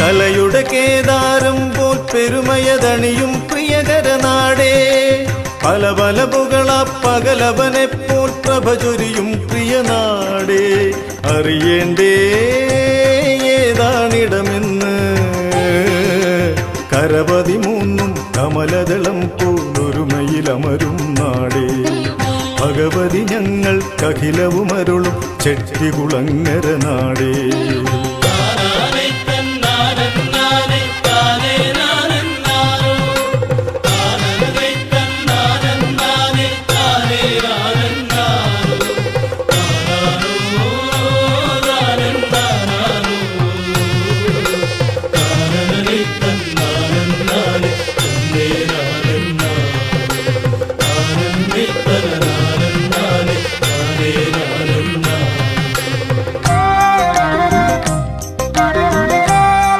കലയുടെ കേദാരം പോൽ പെരുമയതണിയും പ്രിയകര നാടേ. പല പല പുകള പകലവനെ പോൽ പ്രഭചൊരിയും പ്രിയ നാടേ. അറിയേണ്ടേ ഏതാണിടമെന്ന്. കരപതിമൂന്നും കമലദളം പോലൊരുമയിലമരും നാടേ. ഭഗവതി ഞങ്ങൾ കഹിലവുമരുളും ചെട്ടികുളങ്ങര നാടേ.